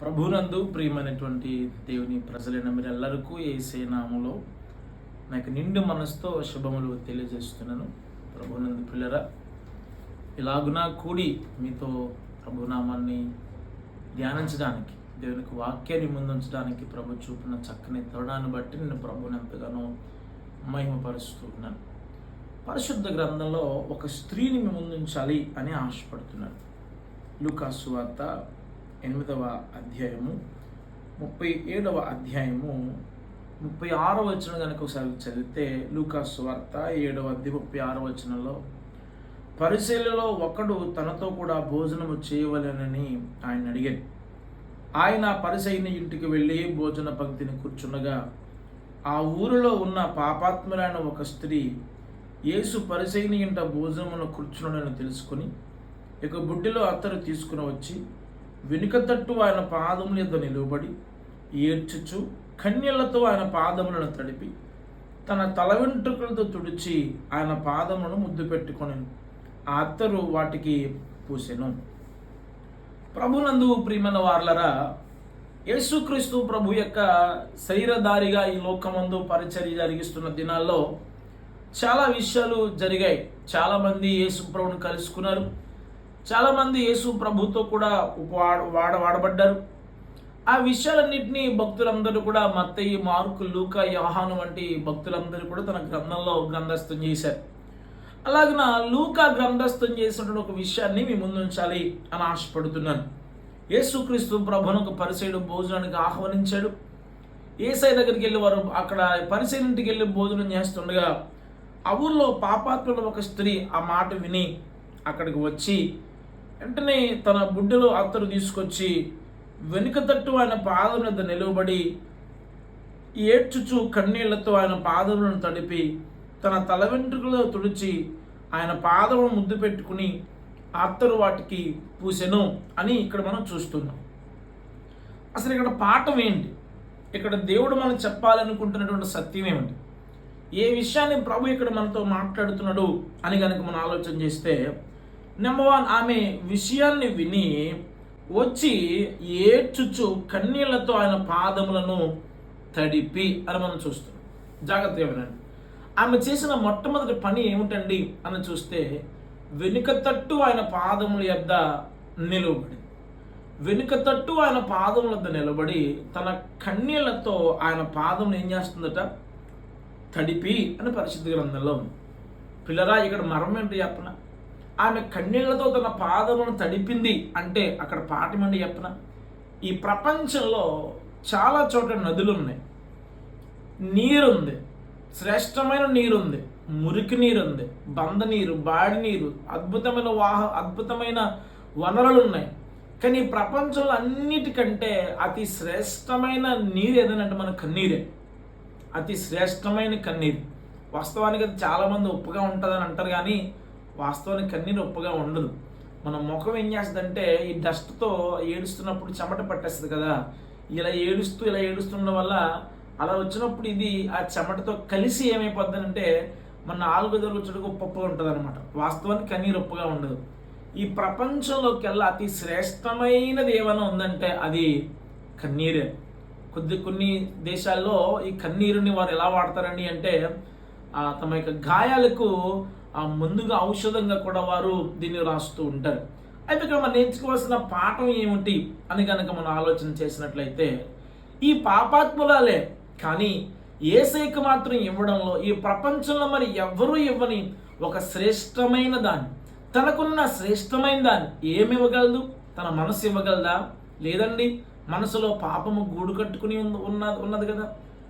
ప్రభునందు ప్రియమైనటువంటి దేవుని ప్రజలైన మీరెల్లరికూ ఏసే నామంలో నాకు నిండు మనసుతో శుభములు తెలియజేస్తున్నాను. ప్రభునందు పిల్లరా ఇలాగునా కూడి మీతో ప్రభునామాన్ని ధ్యానించడానికి దేవునికి వాక్యాన్ని ముందుంచడానికి ప్రభు చూపిన చక్కని తరుణాన్ని బట్టి నేను ప్రభుని ఎంతగానో మహిమపరుస్తున్నాను. పరిశుద్ధ గ్రంథంలో ఒక స్త్రీని ముందుంచాలి అని ఆశపడుతున్నాను. లూకాసు వార్త ఎనిమిదవ అధ్యాయము ముప్పై ఏడవ అధ్యాయము ముప్పై ఆరవ వచనం కనుక ఒకసారి చదివితే లూకాస్ వార్త ఏడవ అధ్యాయం ముప్పై ఆరవ వచనంలో పరిశీలలో ఒకడు తనతో కూడా భోజనము చేయవలెనని ఆయన అడిగాడు. ఆయన పరిసైన ఇంటికి వెళ్ళి భోజన పంక్తిని కూర్చుండగా ఆ ఊరిలో ఉన్న పాపాత్ములైన ఒక స్త్రీ యేసు పరిసైన ఇంట భోజనమును కూర్చున్నాడని తెలుసుకుని ఇక బుడ్డిలో అత్తరు తీసుకుని వచ్చి వెనుక తట్టు ఆయన పాదముల మీద నిలువబడి ఏడ్చుచు కన్యలతో ఆయన పాదములను తడిపి తన తల వెంట్రుకలతో తుడిచి ఆయన పాదములను ముద్దు పెట్టుకొని ఆ అత్తరు వాటికి పూసెను. ప్రభునందు ప్రియమైన వార్లరా యేసుక్రీస్తు ప్రభు యొక్క శరీరధారిగా ఈ లోకమందు పరిచర్య జరిగిస్తున్న దినాల్లో చాలా విషయాలు జరిగాయి. చాలామంది యేసు ప్రభును కలుసుకున్నారు. చాలామంది యేసు ప్రభుతో కూడా వాడ వాడ వాడబడ్డారు. ఆ విషయాలన్నింటినీ భక్తులందరూ కూడా మత్తయ్య మార్కు లూక యోహాను వంటి భక్తులందరూ కూడా తన గ్రంథంలో గ్రంథస్థం చేశారు. అలాగిన లూకా గ్రంథస్థం చేసినటువంటి ఒక విషయాన్ని మీ ముందు ఉంచాలి అని ఆశపడుతున్నాను. యేసుక్రీస్తు ప్రభును ఒక పరిసయుడు భోజనానికి ఆహ్వానించాడు. ఏసై దగ్గరికి వెళ్ళి వారు అక్కడ పరిచయంటికి వెళ్ళి భోజనం చేస్తుండగా ఆ ఊర్లో పాపాత్ముడు ఒక స్త్రీ ఆ మాట విని అక్కడికి వచ్చి వెంటనే తన బుడ్డలో అత్తరు తీసుకొచ్చి వెనుక తట్టు ఆయన పాదం మీద నిలవబడి ఏడ్చుచు కన్నీళ్ళతో ఆయన పాదములను తడిపి తన తల వెంట్రుకలో తుడిచి ఆయన పాదమును ముద్దు పెట్టుకుని అత్తరు వాటికి పూసెను అని ఇక్కడ మనం చూస్తున్నాం. అసలు ఇక్కడ పాఠం ఏంటి? ఇక్కడ దేవుడు మనం చెప్పాలనుకుంటున్నటువంటి సత్యం ఏమిటి? ఏ విషయాన్ని ప్రభు ఇక్కడ మనతో మాట్లాడుతున్నాడు అని కనుక మనం ఆలోచన చేస్తే నెంబర్ వన్ ఆమె విషయాన్ని విని వచ్చి ఏడ్చుచు కన్నీళ్ళతో ఆయన పాదములను తడిపి అని మనం చూస్తున్నాం. జాగ్రత్త ఏమనండి ఆమె చేసిన మొట్టమొదటి పని ఏమిటండి అని చూస్తే వెనుక తట్టు ఆయన పాదముల యొద్ద నిలువబడి వెనుక తట్టు ఆయన పాదముల వద్ద నిలబడి తన కన్నీళ్ళతో ఆయన పాదమును ఏం చేస్తుందట? తడిపి అని పరిశుద్ధ గ్రంథంలో ఉంది. పిల్లరా ఇక్కడ మర్మం ఏంటి చెప్పన? ఆమె కన్నీళ్ళతో తన పాదములను తడిపింది అంటే అక్కడ పాఠమండి చెప్పన? ఈ ప్రపంచంలో చాలా చోట నదులు ఉన్నాయి నీరుంది. శ్రేష్టమైన నీరుంది. మురికి నీరు ఉంది బంద నీరు బాడి నీరు అద్భుతమైన వాహ అద్భుతమైన వనరులు ఉన్నాయి కానీ ఈ ప్రపంచంలో అన్నిటికంటే అతి శ్రేష్టమైన నీరు ఏదనంటే మన కన్నీరే. అతి శ్రేష్టమైన కన్నీరు. వాస్తవానికి అది చాలామంది ఉప్పుగా ఉంటుందని అంటారు కానీ వాస్తవానికి కన్నీరు ఉప్పగా ఉండదు. మన ముఖం ఏం చేస్తుందంటే ఈ డస్ట్తో ఏడుస్తున్నప్పుడు చెమట పట్టేస్తుంది కదా. ఇలా ఏడుస్తూ ఇలా ఏడుస్తుండడం వల్ల అలా వచ్చినప్పుడు ఇది ఆ చెమటతో కలిసి ఏమైపోద్దంటే మన నాలుగు వచ్చేటకు ఉప్పగా ఉంటుంది అనమాట వాస్తవానికి కన్నీరు ఉప్పగా ఉండదు. ఈ ప్రపంచంలోకెల్లా అతి శ్రేష్టమైనది ఏమైనా ఉందంటే అది కన్నీరే. కొద్ది కొన్ని దేశాల్లో ఈ కన్నీరుని వారు ఎలా వాడతారండి అంటే తమ యొక్క గాయాలకు ఆ ముందుగా ఔషధంగా కూడా వారు దీన్ని రాస్తూ ఉంటారు. అయితే ఇక్కడ మనం నేర్చుకోవాల్సిన పాఠం ఏమిటి అని కనుక మనం ఆలోచన చేసినట్లయితే ఈ పాపాత్ములాలే కానీ ఏసైకి మాత్రం ఇవ్వడంలో ఈ ప్రపంచంలో మరి ఎవ్వరూ ఇవ్వని ఒక శ్రేష్టమైన దాన్ని తనకున్న శ్రేష్టమైన దాన్ని ఏమి ఇవ్వగలదు? తన మనసు ఇవ్వగలదా? లేదండి మనసులో పాపము గూడు కట్టుకుని ఉన్న ఉన్నది ఉన్నది కదా.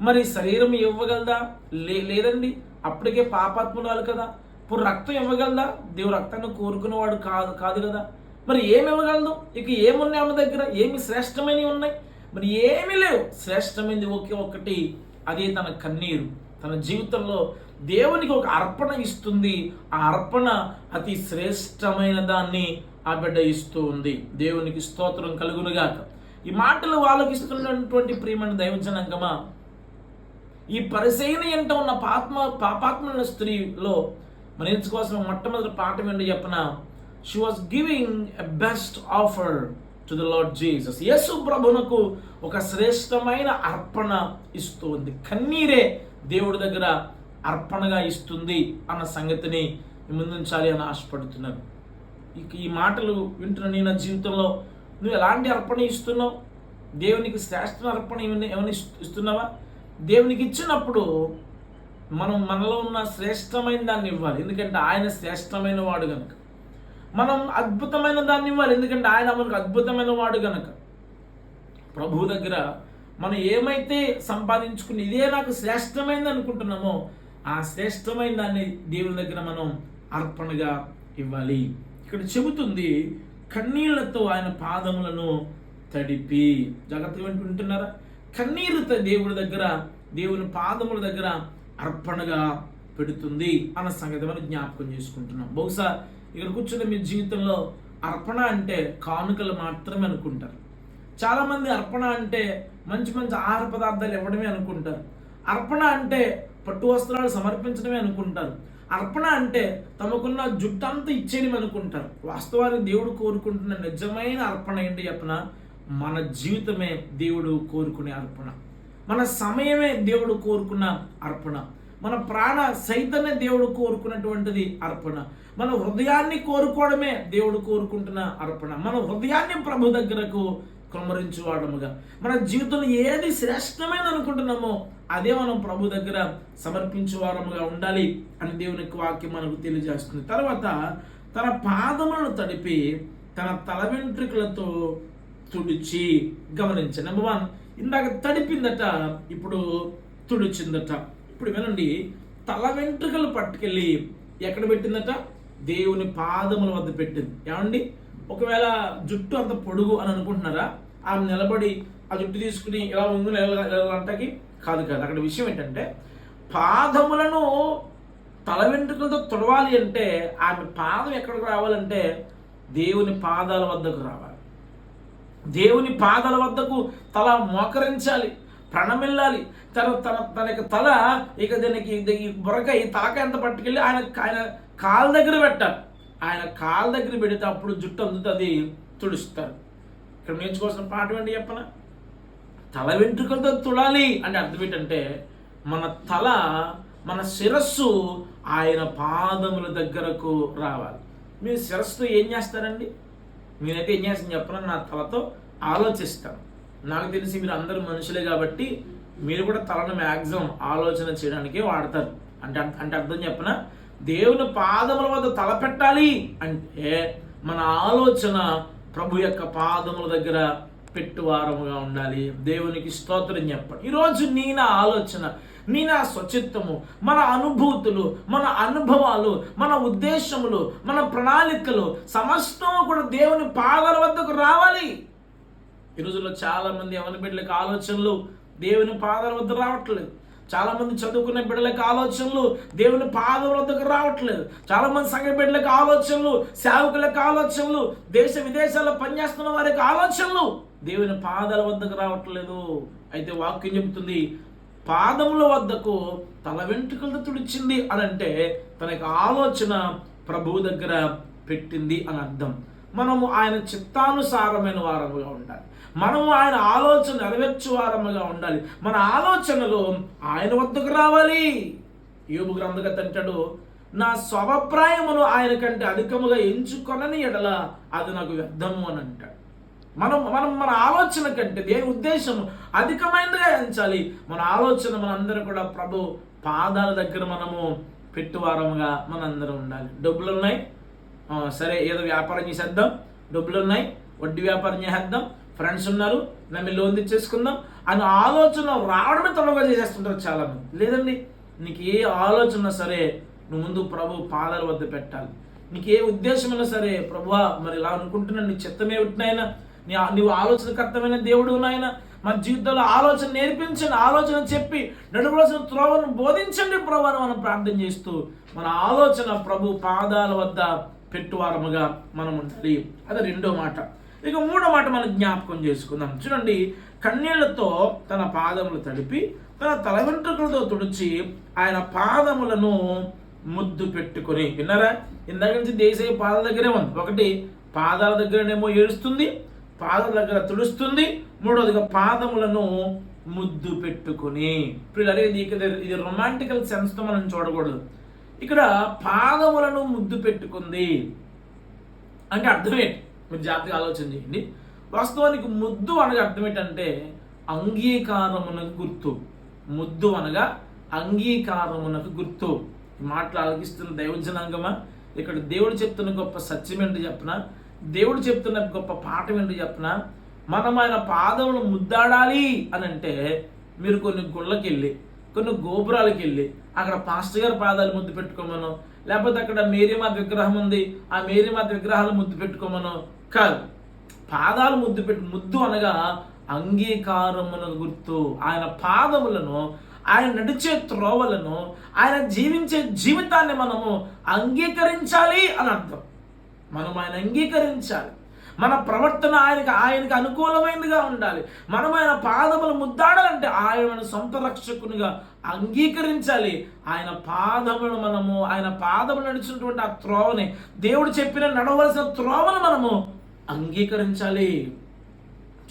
మరి శరీరం ఇవ్వగలదా? లే లేదండి అప్పటికే పాపాత్మురాలు కదా. ఇప్పుడు రక్తం ఇవ్వగలదా? దేవుడు రక్తాన్ని కోరుకునేవాడు కాదు కాదు కదా. మరి ఏమి ఇవ్వగలదు? ఇక ఏమున్నాయి ఆమె దగ్గర? ఏమి శ్రేష్టమైనవి ఉన్నాయి? మరి ఏమీ లేవు. శ్రేష్టమైనది ఒకే ఒకటి అదే తన కన్నీరు. తన జీవితంలో దేవునికి ఒక అర్పణ ఇస్తుంది. ఆ అర్పణ అతి శ్రేష్టమైన దాన్ని ఆ బిడ్డ ఇస్తూ ఉంది. దేవునికి స్తోత్రం కలుగునుగాక. ఈ మాటలు వాళ్ళకి ఇస్తున్నటువంటి ప్రియమైన దైవజనంగమా? ఈ పరిశైన ఎంట ఉన్న పాత్మ పాపాత్మ స్త్రీలో మనం నేర్చుకోవాల్సిన మొట్టమొదటి పాఠం ఏంటో చెప్పిన? She was giving a best offer to the Lord Jesus యేసు ప్రభునకు ఒక శ్రేష్టమైన అర్పణ ఇస్తుంది. కన్నీరే దేవుడి దగ్గర అర్పణగా ఇస్తుంది అన్న సంగతిని ముందుంచాలి అని ఆశపడుతున్నాను. ఈ మాటలు వింటున్న నీ నా జీవితంలో నువ్వు ఎలాంటి అర్పణ ఇస్తున్నావు? దేవునికి శ్రేష్ఠ అర్పణ ఏమైనా ఏమైనా ఇస్తున్నావా? దేవునికి ఇచ్చినప్పుడు మనం మనలో ఉన్న శ్రేష్టమైన దాన్ని ఇవ్వాలి. ఎందుకంటే ఆయన శ్రేష్టమైన వాడు కనుక మనం అద్భుతమైన దాన్ని ఇవ్వాలి. ఎందుకంటే ఆయన మనకు అద్భుతమైన వాడు కనుక ప్రభువు దగ్గర మనం ఏమైతే సంపాదించుకుని ఇదే నాకు శ్రేష్టమైనది అనుకుంటున్నామో ఆ శ్రేష్టమైన దాన్ని దేవుని దగ్గర మనం అర్పణగా ఇవ్వాలి. ఇక్కడ చెబుతుంది కన్నీళ్ళతో ఆయన పాదములను తడిపి. జాగ్రత్తగా వింటు- వింటున్నారా? కన్నీరుతో దేవుడి దగ్గర దేవుని పాదముల దగ్గర అర్పణగా పెడుతుంది అన్న సంగతి మనం జ్ఞాపకం చేసుకుంటున్నాం. బహుశా ఇక్కడ కూర్చున్న మీ జీవితంలో అర్పణ అంటే కానుకలు మాత్రమే అనుకుంటారు. చాలామంది అర్పణ అంటే మంచి మంచి ఆహార పదార్థాలు ఇవ్వడమే అనుకుంటారు. అర్పణ అంటే పట్టు వస్త్రాలు సమర్పించడమే అనుకుంటారు. అర్పణ అంటే తమకున్న జుట్టంతా ఇచ్చేయడం అనుకుంటారు. వాస్తవానికి దేవుడు కోరుకుంటున్న నిజమైన అర్పణ ఏంటి చెప్పన? మన జీవితమే దేవుడు కోరుకునే అర్పణ. మన సమయమే దేవుడు కోరుకున్న అర్పణ. మన ప్రాణ సైతమే దేవుడు కోరుకున్నటువంటిది అర్పణ. మన హృదయాన్ని కోరుకోవడమే దేవుడు కోరుకుంటున్న అర్పణ. మన హృదయాన్ని ప్రభు దగ్గరకు కొమ్మరించువాడముగా మన జీవితంలో ఏది శ్రేష్టమైన అనుకుంటున్నామో అదే మనం ప్రభు దగ్గర సమర్పించువారముగా ఉండాలి అని దేవుని వాక్యం మనకు తెలియజేస్తుంది. తర్వాత తన పాదములను తడిపి తన తల వెంట్రుకలతో తుడిచి గమనించండి. నెంబర్ వన్ ఇందాక తడిపిందట ఇప్పుడు తుడిచిందట. ఇప్పుడు వినండి తల వెంట్రుకలు పట్టుకెళ్ళి ఎక్కడ పెట్టిందట? దేవుని పాదముల వద్ద పెట్టింది. ఏమండి? ఒకవేళ జుట్టు అంత పొడుగు అని అనుకుంటున్నారా? ఆమె నిలబడి ఆ జుట్టు తీసుకుని ఇలా ముందు అంటకి కాదు కాదు. అక్కడ విషయం ఏంటంటే పాదములను తల వెంట్రుకలతో తుడవాలి అంటే ఆమె పాదం ఎక్కడికి రావాలంటే దేవుని పాదాల వద్దకు రావాలి. దేవుని పాదల వద్దకు తల మోకరించాలి ప్రణమిల్లాలి. తన తన తన యొక్క తల ఇక దీనికి ఈ బురక ఈ తలక ఎంత పట్టుకెళ్ళి ఆయన ఆయన కాళ్ళ దగ్గర పెట్టాలి. ఆయన కాళ్ళ దగ్గర పెడితే అప్పుడు జుట్టు అందుతుంది తుడుస్తారు. ఇక్కడ నేర్చుకోవాల్సిన పాఠం ఏంటి చెప్పన? తల వెంట్రుకలతో తుడాలి అంటే అర్థం ఏంటంటే మన తల మన శిరస్సు ఆయన పాదముల దగ్గరకు రావాలి. మీరు శిరస్సుతో ఏం చేస్తారండి? నేనైతే ఏం చేస్తాను చెప్పను? నా తలతో ఆలోచిస్తాను నాకు తెలిసి మీరు అందరూ మనుషులే కాబట్టి మీరు కూడా తలను మ్యాక్సిమం ఆలోచన చేయడానికే వాడతారు. అంటే అంటే అర్థం చెప్పన? దేవుని పాదముల వద్ద తల పెట్టాలి అంటే మన ఆలోచన ప్రభు యొక్క పాదముల దగ్గర పెట్టువారముగా ఉండాలి. దేవునికి స్తోత్రం చెప్పండి ఈరోజు నీ నా ఆలోచన నీ నా స్వచిత్తము మన అనుభూతులు మన అనుభవాలు మన ఉద్దేశములు మన ప్రణాళికలు సమస్తము కూడా దేవుని పాదాల వద్దకు రావాలి. ఈ రోజుల్లో చాలా మంది బిడ్డలకు ఆలోచనలు దేవుని పాదాల వద్ద రావట్లేదు. చాలా మంది చదువుకునే బిడ్డలకు ఆలోచనలు దేవుని పాదం వద్దకు రావట్లేదు. చాలా మంది సంఘ బిడ్డలకు ఆలోచనలు సేవకులకు ఆలోచనలు దేశ విదేశాల్లో పనిచేస్తున్న వారికి ఆలోచనలు దేవుని పాదాల వద్దకు రావట్లేదు. అయితే వాక్యం చెబుతుంది పాదముల వద్దకు తల వెంట్రుకలతో తుడిచింది అని అంటే తన యొక్క ఆలోచన ప్రభువు దగ్గర పెట్టింది అని అర్థం. మనము ఆయన చిత్తానుసారమైన వారముగా ఉండాలి. మనము ఆయన ఆలోచన నెరవేర్చు వారముగా ఉండాలి. మన ఆలోచనలు ఆయన వద్దకు రావాలి. యోగు గ్రంథగత అంటాడు నా స్వభప్రాయమును ఆయన కంటే అధికముగా ఎంచుకొనని ఎడల అది నాకు వ్యర్థము అని అంటాడు. మనం మనం మన ఆలోచన కంటే దేని ఉద్దేశం అధికమైనదిగా ఎంచాలి. మన ఆలోచన మనందరూ కూడా ప్రభు పాదాల దగ్గర మనము పెట్టువారముగా మనందరం ఉండాలి. డబ్బులు ఉన్నాయి సరే ఏదో వ్యాపారం చేసేద్దాం. డబ్బులు ఉన్నాయి వడ్డీ వ్యాపారం చేసేద్దాం. ఫ్రెండ్స్ ఉన్నారు. నమ్మి లోన్ తెచ్చేసుకుందాం అని ఆలోచన రావడమే తొందరగా చేసేస్తుంటారు చాలా లేదండి నీకు ఏ ఆలోచన సరే నువ్వు ముందు ప్రభు పాదాల వద్ద పెట్టాలి. నీకు ఏ ఉద్దేశం సరే ప్రభువా మరి ఇలా అనుకుంటున్నాను నీ చిత్తమే నాయన నీ నువ్వు ఆలోచనకర్తమైన దేవుడు నాయన మన జీవితంలో ఆలోచన నేర్పించండి ఆలోచన చెప్పి నడవలసిన త్రోవను బోధించండి ప్రభావం మనం ప్రార్థన చేస్తూ మన ఆలోచన ప్రభు పాదాల వద్ద పెట్టువారముగా మనం ఉండాలి. అది రెండో మాట. ఇక మూడో మాట మనం జ్ఞాపకం చేసుకుందాం. చూడండి కన్నీళ్ళతో తన పాదములు తడిపి తన తల వెంట్రుకలతో తుడిచి ఆయన పాదములను ముద్దు పెట్టుకొని విన్నారా? ఇందాక నుంచి దేశీయ పాదాల దగ్గరే ఉంది. ఒకటి పాదాల దగ్గరనేమో ఏడుస్తుంది పాదం దగ్గర తుడుస్తుంది మూడవదిగా పాదములను ముద్దు పెట్టుకుని. ఇప్పుడు అనేది ఇక్కడ ఇది రొమాంటికల్ సెన్స్తో మనం చూడకూడదు. ఇక్కడ పాదములను ముద్దు పెట్టుకుంది. అంటే అర్థం ఏంటి? మీరు జాగ్రత్తగా ఆలోచన చేయండి. వాస్తవానికి ముద్దు అనగా అర్థం ఏంటంటే అంగీకారమునకు గుర్తు. ముద్దు అనగా అంగీకారమునకు గుర్తు. ఈ మాటలు ఆలకిస్తున్న దైవజనాంగమా? ఇక్కడ దేవుడు చెప్తున్న గొప్ప సత్యం ఏంటి చెప్పిన? దేవుడు చెప్తున్న గొప్ప పాఠం ఏంటి చెప్పన మనం ఆయన పాదములు ముద్దాడాలి అని అంటే మీరు కొన్ని గుళ్ళకి వెళ్ళి కొన్ని గోపురాలకు వెళ్ళి అక్కడ పాస్టర్ గారి పాదాలు ముద్దు పెట్టుకోమను లేకపోతే అక్కడ మేరీమాత విగ్రహం ఉంది ఆ మేరీమాత విగ్రహాలు ముద్దు పెట్టుకోమను కాదు. పాదాలు ముద్దు పెట్టు ముద్దు అనగా అంగీకారమున గుర్తు. ఆయన పాదములను ఆయన నడిచే త్రోవలను ఆయన జీవించే జీవితాన్ని మనము అంగీకరించాలి అని అర్థం. మనం ఆయన అంగీకరించాలి. మన ప్రవర్తన ఆయనకి ఆయనకు అనుకూలమైనదిగా ఉండాలి. మనం ఆయన పాదములు ముద్దాడాలంటే ఆయన సొంత రక్షకునిగా అంగీకరించాలి. ఆయన పాదములు మనము ఆయన పాదములు నడిచినటువంటి ఆ త్రోవని దేవుడు చెప్పిన నడవలసిన త్రోవను మనము అంగీకరించాలి.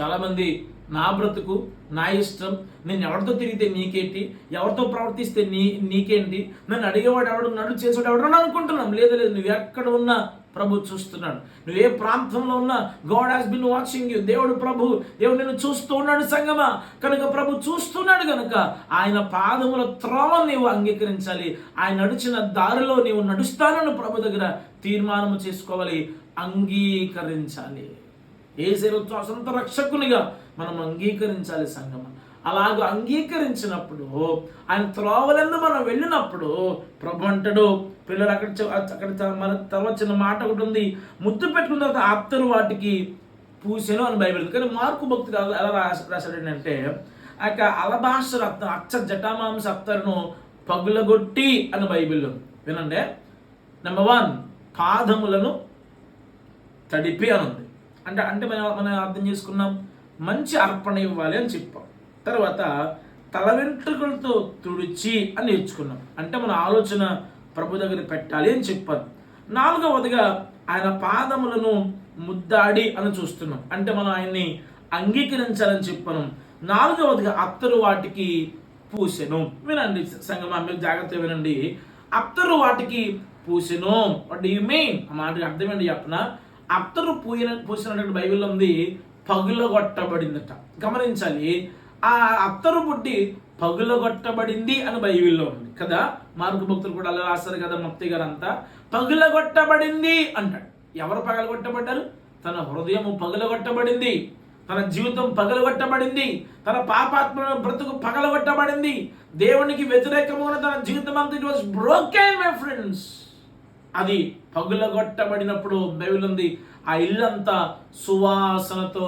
చాలామంది నా బ్రతుకు నా ఇష్టం నేను ఎవరితో తిరిగితే నీకేంటి ఎవరితో ప్రవర్తిస్తే నీ నీకేంటి నన్ను అడిగేవాడు ఎవడు నడు చేసేవాడు ఎవడన్నా అనుకుంటున్నాం. లేదు లేదు నువ్వు ఎక్కడ ఉన్నా ప్రభు చూస్తున్నాడు. నువ్వు ఏ ప్రాంతంలో ఉన్నా God has been watching you దేవుడు ప్రభు దేవుడు నేను చూస్తూ ఉన్నాడు సంగమా. కనుక ప్రభు చూస్తున్నాడు కనుక ఆయన పాదముల త్రోవ నీవు అంగీకరించాలి. ఆయన నడిచిన దారిలో నీవు నడుస్తానని ప్రభు దగ్గర తీర్మానం చేసుకోవాలి. అంగీకరించాలి. ఏ సొంత రక్షకునిగా మనం అంగీకరించాలి సంగమ. అలాగ అంగీకరించినప్పుడు ఆయన త్రోవలందు మనం వెళ్ళినప్పుడు ప్రభు అంటాడు పిల్లలు అక్కడ అక్కడ మన తర్వాత చిన్న మాట ఒకటి ఉంది. ముద్దు పెట్టుకున్న తర్వాత ఆప్తరు వాటికి పూసెను అని బైబిల్. కానీ మార్కు భక్తులు ఎలా రాశాడు ఏంటంటే ఆ యొక్క అలభాష రత్నం అచ్చ జటామాంస అత్తరును పగులగొట్టి అని బైబిల్. వినండి. నెంబర్ వన్ పాదములను తడిపి అని ఉంది అంటే అంటే మనం మనం అర్థం చేసుకున్నాం మంచి అర్పణ ఇవ్వాలి అని చెప్పాం. తర్వాత తల వెంట్రుకలతో తుడిచి అని నేర్చుకున్నాం. అంటే మన ఆలోచన ప్రభు దగ్గర పెట్టాలి అని చెప్పాను నాలుగవదిగా ఆయన పాదములను ముద్దాడి అని చూస్తున్నాం. అంటే మనం ఆయన్ని అంగీకరించాలని చెప్పాను నాలుగవదిగా అత్తరు వాటికి పూసెను. వినండి సంగమా మీరు జాగ్రత్త వినండి. అత్తరు వాటికి పూసెను. వాట్ యు మెయిన్ ఆ మాటకి అర్థమేంటి చెప్పనా? అత్తరు పూయిన పూసినటువంటి బైబిల్ ఉంది పగులగొట్టబడిందట. గమనించాలి ఆ అత్తరు బుడ్డి పగులగొట్టబడింది అని బైబిల్లో ఉంది. కదా? మార్గ భక్తులు కూడా అలా రాస్తారు కదా మత్తి గారు అంతా పగులగొట్టబడింది అంటాడు. ఎవరు పగలగొట్టబడ్డారు? తన హృదయం పగులగొట్టబడింది. తన జీవితం పగలగొట్టబడింది. తన పాపాత్మ బ్రతుకు పగలగొట్టబడింది. దేవునికి వ్యతిరేకమైన తన జీవితం అంతా it was broken my friends అది పగులగొట్టబడినప్పుడు బైబిల్ ఉంది ఆ ఇల్లంతా సువాసనతో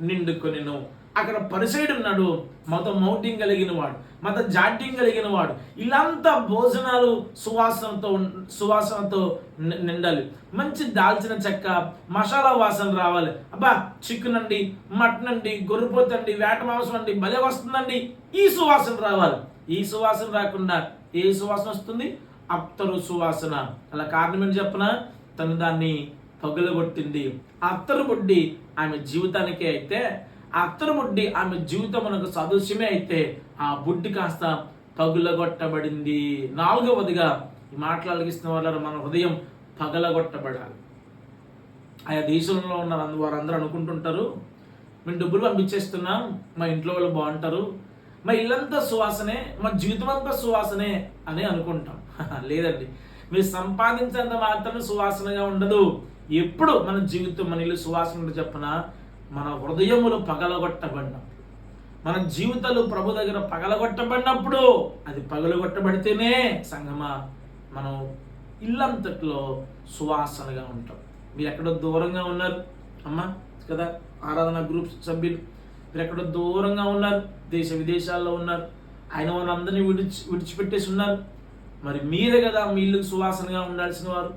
నిండుకొనిను. అక్కడ పరిసైడ్ ఉన్నాడు. మత మౌటింగ్ కలిగిన వాడు మత జాట్యం కలిగిన వాడు ఇలాంతా భోజనాలు సువాసనతో సువాసనతో నిండాలి. మంచి దాల్చిన చెక్క మసాలా వాసన రావాలి. అబ్బా చికెన్ అండి మటన్ అండి గొర్రెపోతండి వేట మాంసం అండి భలే వస్తుందండి. ఈ సువాసన రావాలి. ఈ సువాసన రాకుండా ఏ సువాసన వస్తుంది? అత్తరు సువాసన. అలా కారణం ఏంటి చెప్పన? తను దాన్ని పగులగొట్టింది. ఆ అత్తరు బుడ్డి ఆమె జీవితానికే అయితే అత్తరు బుడ్డి ఆమె జీవితం మనకు సదృశ్యమే అయితే ఆ బుడ్డి కాస్త పగులగొట్టబడింది. నాలుగవదిగా ఈ మాట్లాడగిస్తున్న వాళ్ళ మన హృదయం పగలగొట్టబడాలి. ఆయా దేశంలో ఉన్న వారందరూ అనుకుంటుంటారు మేము డబ్బులు పంపించేస్తున్నాం మా ఇంట్లో వాళ్ళు బాగుంటారు మా ఇల్లంతా సువాసనే మా జీవితం అంతా సువాసనే అని అనుకుంటాం. లేదండి మీరు సంపాదించేంత మాత్రం సువాసనగా ఉండదు. ఎప్పుడు మన జీవితం మన ఇల్లు సువాసన చెప్పనా? మన హృదయములు పగలగొట్టబడినప్పుడు మన జీవితాలు ప్రభు దగ్గర పగలగొట్టబడినప్పుడు అది పగలగొట్టబడితేనే సంగమా మనం ఇల్లంతట్లో సువాసనగా ఉంటాం. మీరు ఎక్కడో దూరంగా ఉన్నారు అమ్మా కదా ఆరాధన గ్రూప్ సభ్యులు మీరు ఎక్కడో దూరంగా ఉన్నారు దేశ విదేశాల్లో ఉన్నారు ఆయన వాళ్ళందరినీ విడిచి విడిచిపెట్టేసి ఉన్నారు. మరి మీరే కదా మీ ఇల్లు సువాసనగా ఉండాల్సిన వారు.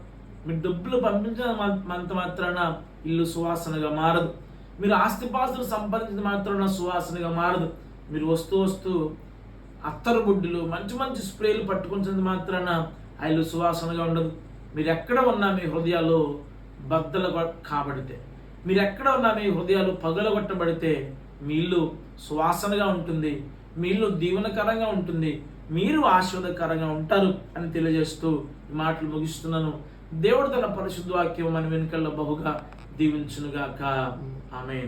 మీరు డబ్బులు పంపించినంత మాత్రాన ఇల్లు సువాసనగా మారదు. మీరు ఆస్తిపాస్తులు సంపాదించిన నా సువాసనగా మారదు. మీరు వస్తూ వస్తూ అత్తరు బుడ్డులు మంచి మంచి స్ప్రేలు పట్టుకుంటుంది మాత్రాన ఆ సువాసనగా ఉండదు. మీరు ఎక్కడ ఉన్నా మీ హృదయాలు బద్దలు కాబడితే. మీరు ఎక్కడ ఉన్నా మీ హృదయాలు పగలగొట్టబడితే మీ ఇల్లు సువాసనగా ఉంటుంది. మీ ఇల్లు దీవనకరంగా ఉంటుంది. మీరు ఆశీర్వదకరంగా ఉంటారు అని తెలియజేస్తూ ఈ మాటలు ముగిస్తున్నాను. దేవుడు తన పరిశుద్ధ వాక్యం మన వెనుకల్లో బహుగా దీవించునుగాక. ఆమె